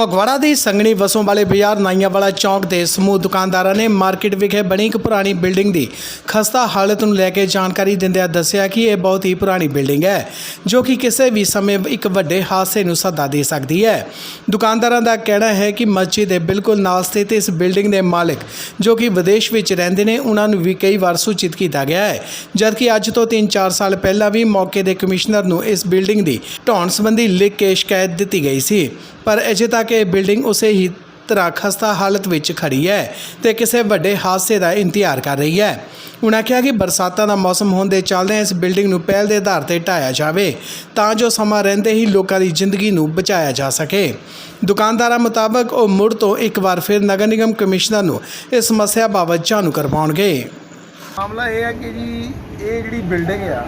ਫਗਵਾੜਾ ਦੀ ਸੰਗਣੀ ਵਸੋਂ ਵਾਲੇ ਬਾਜ਼ਾਰ ਨਾਈਆਂਵਾਲਾ ਚੌਂਕ ਦੇ ਸਮੂਹ ਦੁਕਾਨਦਾਰਾਂ ਨੇ ਮਾਰਕੀਟ ਵਿਖੇ ਬਣੀ ਇੱਕ ਪੁਰਾਣੀ ਬਿਲਡਿੰਗ ਦੀ ਖਸਤਾ ਹਾਲਤ ਨੂੰ ਲੈ ਕੇ ਜਾਣਕਾਰੀ ਦਿੰਦਿਆਂ ਦੱਸਿਆ ਕਿ ਇਹ ਬਹੁਤ ਹੀ ਪੁਰਾਣੀ ਬਿਲਡਿੰਗ ਹੈ, ਜੋ ਕਿ ਕਿਸੇ ਵੀ ਸਮੇਂ ਇੱਕ ਵੱਡੇ ਹਾਦਸੇ ਨੂੰ ਸੱਦਾ ਦੇ ਸਕਦੀ ਹੈ। ਦੁਕਾਨਦਾਰਾਂ ਦਾ ਕਹਿਣਾ ਹੈ ਕਿ ਮਸਜਿਦ ਦੇ ਬਿਲਕੁਲ ਨਾਲ ਸਥਿਤ ਇਸ ਬਿਲਡਿੰਗ ਦੇ ਮਾਲਕ, ਜੋ ਕਿ ਵਿਦੇਸ਼ ਵਿੱਚ ਰਹਿੰਦੇ ਨੇ, ਉਹਨਾਂ ਨੂੰ ਵੀ ਕਈ ਵਾਰ ਸੂਚਿਤ ਕੀਤਾ ਗਿਆ ਹੈ। ਜਦਕਿ ਅੱਜ ਤੋਂ 3-4 ਸਾਲ ਪਹਿਲਾਂ ਵੀ ਮੌਕੇ ਦੇ ਕਮਿਸ਼ਨਰ ਨੂੰ ਇਸ ਬਿਲਡਿੰਗ ਦੀ ਢਾਉਣ ਸੰਬੰਧੀ ਲਿਖ ਕੇ ਸ਼ਿਕਾਇਤ ਦਿੱਤੀ ਗਈ ਸੀ, ਪਰ ਅਜੇ ਤੱਕ ਕਿ ਬਿਲਡਿੰਗ ਉਸੇ ਹੀ ਤਰ੍ਹਾਂ ਖਸਤਾ ਹਾਲਤ ਵਿੱਚ ਖੜੀ ਹੈ ਤੇ ਕਿਸੇ ਵੱਡੇ ਹਾਦਸੇ ਦਾ ਇੰਤਜ਼ਾਰ ਕਰ ਰਹੀ ਹੈ। ਉਨ੍ਹਾਂ ਕਿਹਾ ਕਿ ਬਰਸਾਤਾਂ ਦਾ ਮੌਸਮ ਹੋਣ ਦੇ ਚੱਲਦੇ ਇਸ ਬਿਲਡਿੰਗ ਨੂੰ ਪਹਿਲ ਦੇ ਆਧਾਰ ਤੇ ਢਾਇਆ ਜਾਵੇ ਤਾਂ ਜੋ ਸਮਾਂ ਰਹਿੰਦੇ ਹੀ ਲੋਕਾਂ ਦੀ ਜ਼ਿੰਦਗੀ ਨੂੰ ਬਚਾਇਆ ਜਾ ਸਕੇ। ਦੁਕਾਨਦਾਰਾਂ ਮੁਤਾਬਕ ਉਹ ਮੁੜ ਤੋਂ ਇੱਕ ਵਾਰ ਫਿਰ ਨਗਰ ਨਿਗਮ ਕਮਿਸ਼ਨਰ ਨੂੰ ਇਸ ਸਮੱਸਿਆ ਬਾਬਤ ਜਾਣੂ ਕਰਵਾਉਣਗੇ। ਮਾਮਲਾ ਇਹ ਹੈ ਕਿ ਜੀ, ਇਹ ਜਿਹੜੀ ਬਿਲਡਿੰਗ ਆ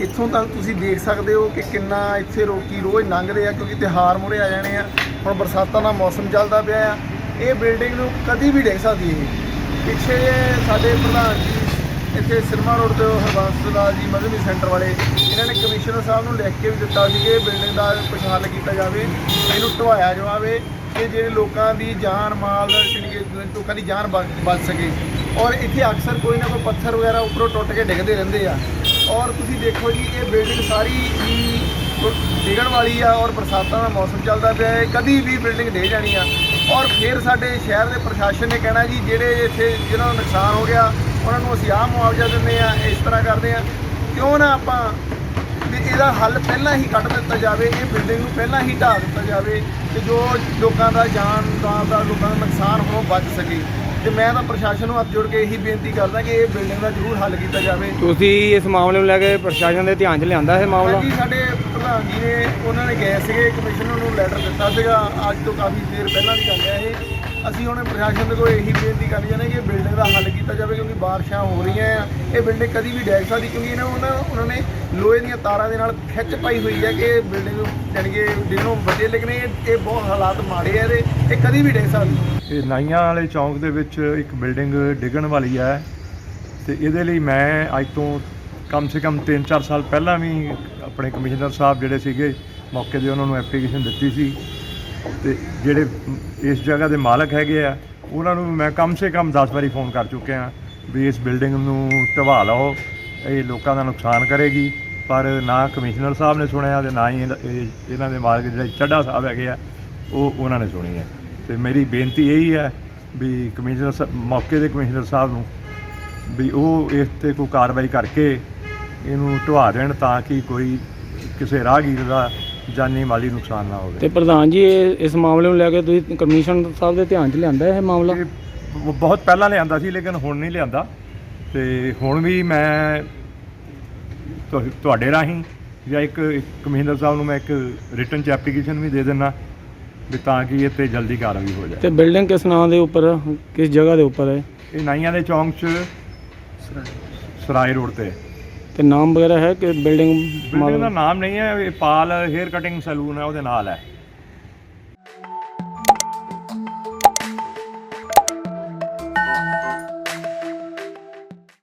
ਇੱਥੋਂ ਤੱਕ ਤੁਸੀਂ ਦੇਖ ਸਕਦੇ ਹੋ ਕਿ ਕਿੰਨਾ ਇੱਥੇ ਲੋਕੀ ਰੋਜ਼ ਲੰਘਦੇ ਆ, ਕਿਉਂਕਿ ਤਿਉਹਾਰ ਮੁਰੇ ਆ ਜਾਣੇ ਆ। ਹੁਣ ਬਰਸਾਤਾਂ ਦਾ ਮੌਸਮ ਚੱਲਦਾ ਪਿਆ ਆ। ਇਹ ਬਿਲਡਿੰਗ ਨੂੰ ਕਦੀ ਵੀ ਡਿੱਗ ਸਕਦੀ ਹੈ ਪਿੱਛੇ ਸਾਡੇ ਪ੍ਰਧਾਨ ਜੀ ਇੱਥੇ ਸਿਨਮਾ ਰੋਡ ਤੇ ਹਰਬੰਸ ਲਾਲ ਜੀ ਮਜ਼ਹਬੀ ਸੈਂਟਰ ਵਾਲੇ, ਇਹਨਾਂ ਨੇ ਕਮਿਸ਼ਨਰ ਸਾਹਿਬ ਨੂੰ ਲਿਖ ਕੇ ਵੀ ਦਿੱਤਾ ਸੀ ਕਿ ਇਹ ਬਿਲਡਿੰਗ ਦਾ ਕੁਛ ਕੀਤਾ ਜਾਵੇ, ਇਹਨੂੰ ਢਵਾਇਆ ਜਾਵੇ, ਕਿ ਜਿਹੜੇ ਲੋਕਾਂ ਦੀ ਜਾਨ ਮਾਲ ਦਾ ਜਾਣੀ ਲੋਕਾਂ ਦੀ ਜਾਨ ਬਚ ਸਕੇ। ਔਰ ਇੱਥੇ ਅਕਸਰ ਕੋਈ ਨਾ ਕੋਈ ਪੱਥਰ ਵਗੈਰਾ ਉੱਪਰੋਂ ਟੁੱਟ ਕੇ ਡਿੱਗਦੇ ਰਹਿੰਦੇ ਆ। ਔਰ ਤੁਸੀਂ ਦੇਖੋ ਜੀ, ਇਹ ਬਿਲਡਿੰਗ ਸਾਰੀ ਹੀ ਡਿੱਗਣ ਵਾਲੀ ਆ ਔਰ ਬਰਸਾਤਾਂ ਦਾ ਮੌਸਮ ਚੱਲਦਾ ਪਿਆ ਹੈ। ਕਦੀ ਵੀ ਬਿਲਡਿੰਗ ਡੇ ਜਾਣੀ ਆ। ਔਰ ਫਿਰ ਸਾਡੇ ਸ਼ਹਿਰ ਦੇ ਪ੍ਰਸ਼ਾਸਨ ਨੇ ਕਹਿਣਾ ਜੀ, ਜਿਹੜੇ ਇੱਥੇ ਜਿਹਨਾਂ ਨੂੰ ਨੁਕਸਾਨ ਹੋ ਗਿਆ, ਉਹਨਾਂ ਨੂੰ ਅਸੀਂ ਆਹ ਮੁਆਵਜ਼ਾ ਦਿੰਦੇ ਆ, ਇਸ ਤਰ੍ਹਾਂ ਕਰਦੇ ਆ। ਕਿਉਂ ਨਾ ਆਪਾਂ ਵੀ ਇਹਦਾ ਹੱਲ ਪਹਿਲਾਂ ਹੀ ਕੱਢ ਦਿੱਤਾ ਜਾਵੇ, ਇਹ ਬਿਲਡਿੰਗ ਨੂੰ ਪਹਿਲਾਂ ਹੀ ਢਾਹ ਦਿੱਤਾ ਜਾਵੇ, ਤੇ ਜੋ ਲੋਕਾਂ ਦਾ ਜਾਨ ਦਾ ਦਾ ਲੋਕਾਂ ਦਾ ਨੁਕਸਾਨ ਹੋਣੋਂ ਬਚ ਸਕੇ। ਤੇ ਮੈਂ ਤਾਂ ਪ੍ਰਸ਼ਾਸਨ ਨੂੰ ਹੱਥ ਜੋੜ ਕੇ ਇਹੀ ਬੇਨਤੀ ਕਰਦਾ ਕਿ ਇਹ ਬਿਲਡਿੰਗ ਦਾ ਜ਼ਰੂਰ ਹੱਲ ਕੀਤਾ ਜਾਵੇ। ਤੁਸੀਂ ਇਸ ਮਾਮਲੇ ਨੂੰ ਲੈ ਕੇ ਪ੍ਰਸ਼ਾਸਨ ਦੇ ਧਿਆਨ 'ਚ ਲਿਆਂਦਾ ਇਹ ਮਾਮਲਾ? ਹਾਂਜੀ ਸਾਡੇ ਪ੍ਰਧਾਨ ਜੀ ਨੇ ਉਹਨਾਂ ਨੇ ਗਏ ਸੀਗੇ ਕਮਿਸ਼ਨਰ ਨੂੰ ਲੈਟਰ ਦਿੱਤਾ ਸੀਗਾ। ਅੱਜ ਤੋਂ ਕਾਫੀ ਦੇਰ ਪਹਿਲਾਂ ਦੀ ਗੱਲ ਹੈ ਇਹ। ਅਸੀਂ ਹੁਣ ਪ੍ਰਸ਼ਾਸਨ ਦੇ ਕੋਲ ਇਹੀ ਬੇਨਤੀ ਕਰਨੀ ਚਾਹੁੰਦੇ ਕਿ ਬਿਲਡਿੰਗ ਦਾ ਹੱਲ ਕੀਤਾ ਜਾਵੇ ਕਿਉਂਕਿ ਬਾਰਿਸ਼ਾਂ ਹੋ ਰਹੀਆਂ ਆ। ਇਹ ਬਿਲਡਿੰਗ ਕਦੀ ਵੀ ਡੈਗ ਸਕਦੀ ਕਿਉਂਕਿ ਇਹਨਾਂ ਉਹਨਾਂ ਉਹਨਾਂ ਨੇ ਲੋਹੇ ਦੀਆਂ ਤਾਰਾਂ ਦੇ ਨਾਲ ਖਿੱਚ ਪਾਈ ਹੋਈ ਹੈ ਕਿ ਇਹ ਬਿਲਡਿੰਗ ਜਾਣੀ ਕਿ ਦਿਨੋਂ ਵੱਡੇ ਲੇਕਿਨ ਇਹ ਇਹ ਬਹੁਤ ਹਾਲਾਤ ਮਾੜੇ ਆ ਇਹਦੇ। ਇਹ ਕਦੀ ਵੀ ਡੈਗ ਸਕਦੀ। ਇਹ ਨਾਈਆਂ ਵਾਲੇ ਚੌਂਕ ਦੇ ਵਿੱਚ ਇੱਕ ਬਿਲਡਿੰਗ ਡਿੱਗਣ ਵਾਲੀ ਹੈ ਤੇ ਇਹਦੇ ਲਈ ਮੈਂ ਅੱਜ ਤੋਂ ਕਮ ਸੇ ਕਮ 3-4 ਸਾਲ ਪਹਿਲਾਂ ਵੀ ਆਪਣੇ ਕਮਿਸ਼ਨਰ ਸਾਹਿਬ ਜਿਹੜੇ ਸੀਗੇ ਮੌਕੇ ਦੇ ਉਹਨਾਂ ਨੂੰ ਐਪਲੀਕੇਸ਼ਨ ਦਿੱਤੀ ਸੀ। ਤੇ ਜਿਹੜੇ ਇਸ ਜਗ੍ਹਾ ਦੇ ਮਾਲਕ ਹੈਗੇ ਆ, ਉਹਨਾਂ ਨੂੰ ਮੈਂ ਕਮ ਸੇ ਕਮ 10 ਵਾਰੀ ਫੋਨ ਕਰ ਚੁੱਕਿਆ ਵੀ ਇਸ ਬਿਲਡਿੰਗ ਨੂੰ ਢਵਾ ਲਓ, ਇਹ ਲੋਕਾਂ ਦਾ ਨੁਕਸਾਨ ਕਰੇਗੀ। ਪਰ ਨਾ ਕਮਿਸ਼ਨਰ ਸਾਹਿਬ ਨੇ ਸੁਣਿਆ ਤੇ ਨਾ ਹੀ ਇਹਨਾਂ ਦੇ ਮਾਲਕ ਜਿਹੜੇ ਚੱਡਾ ਸਾਹਿਬ ਹੈਗੇ ਆ, ਉਹ ਉਹਨਾਂ ਨੇ ਸੁਣੀ ਹੈ। ਤੇ ਮੇਰੀ ਬੇਨਤੀ ਇਹੀ ਹੈ ਵੀ ਕਮਿਸ਼ਨਰ ਸਾਹਿਬ ਮੌਕੇ ਦੇ ਕਮਿਸ਼ਨਰ ਸਾਹਿਬ ਨੂੰ ਵੀ ਉਹ ਇਸ ਤੇ ਕੋਈ ਕਾਰਵਾਈ ਕਰਕੇ ਇਹਨੂੰ ਢਵਾ ਦੇਣ ਤਾਂ ਕਿ ਕੋਈ ਕਿਸੇ ਰਾਹਗੀਰ ਦਾ ਜਾਨੀ ਮਾਲੀ ਨੁਕਸਾਨ ਨਾ ਹੋਵੇ। ਤੇ ਪ੍ਰਧਾਨ ਜੀ ਇਹ ਇਸ ਮਾਮਲੇ ਨੂੰ ਲੈ ਕੇ ਤੁਸੀਂ ਕਮਿਸ਼ਨ ਸਾਹਿਬ ਦੇ ਧਿਆਨ 'ਚ ਲਿਆਂਦਾ ਇਹ ਮਾਮਲਾ? ਇਹ ਬ- ਬਹੁਤ ਪਹਿਲਾਂ ਲਿਆਂਦਾ ਸੀ ਲੇਕਿਨ ਹੁਣ ਨਹੀਂ ਲਿਆਂਦਾ। ਤੇ ਹੁਣ ਵੀ ਮੈਂ ਤੁਹਾ- ਤੁਹਾਡੇ ਰਾਹੀਂ ਜਾਂ ਇੱਕ ਇੱਕ ਕਮਿਸ਼ਨਰ ਸਾਹਿਬ ਨੂੰ ਮੈਂ ਇੱਕ ਰਿਟਨ ਚ ਐਪਲੀਕੇਸ਼ਨ ਵੀ ਦੇ ਦੇਣਾ ਵੀ ਤਾਂ ਕਿ ਇਹ ਤੇ ਜਲਦੀ ਕਾਰਵਾਈ ਹੋ ਜਾਏ। ਤੇ ਬਿਲਡਿੰਗ ਕਿਸ ਨਾਂ ਦੇ ਉੱਪਰ? ਕਿਸ ਜਗ੍ਹਾ ਦੇ ਉੱਪਰ ਹੈ ਇਹ ਨਾਈਆਂ ਦੇ ਚੌਂਕ 'ਚ ਸਰਾਏ ਰੋਡ ਤੇ। ਤੇ ਨਾਮ ਵਗੈਰਾ ਹੈ ਕਿ ਬਿਲਡਿੰਗ ਬਿਲਡਿੰਗ ਦਾ ਨਾਮ ਨਹੀਂ ਹੈ ਇਹ ਪਾਲ ਹੇਅਰ ਕਟਿੰਗ ਸੈਲੂਨ ਹੈ ਉਹਦੇ ਨਾਲ ਹੈ।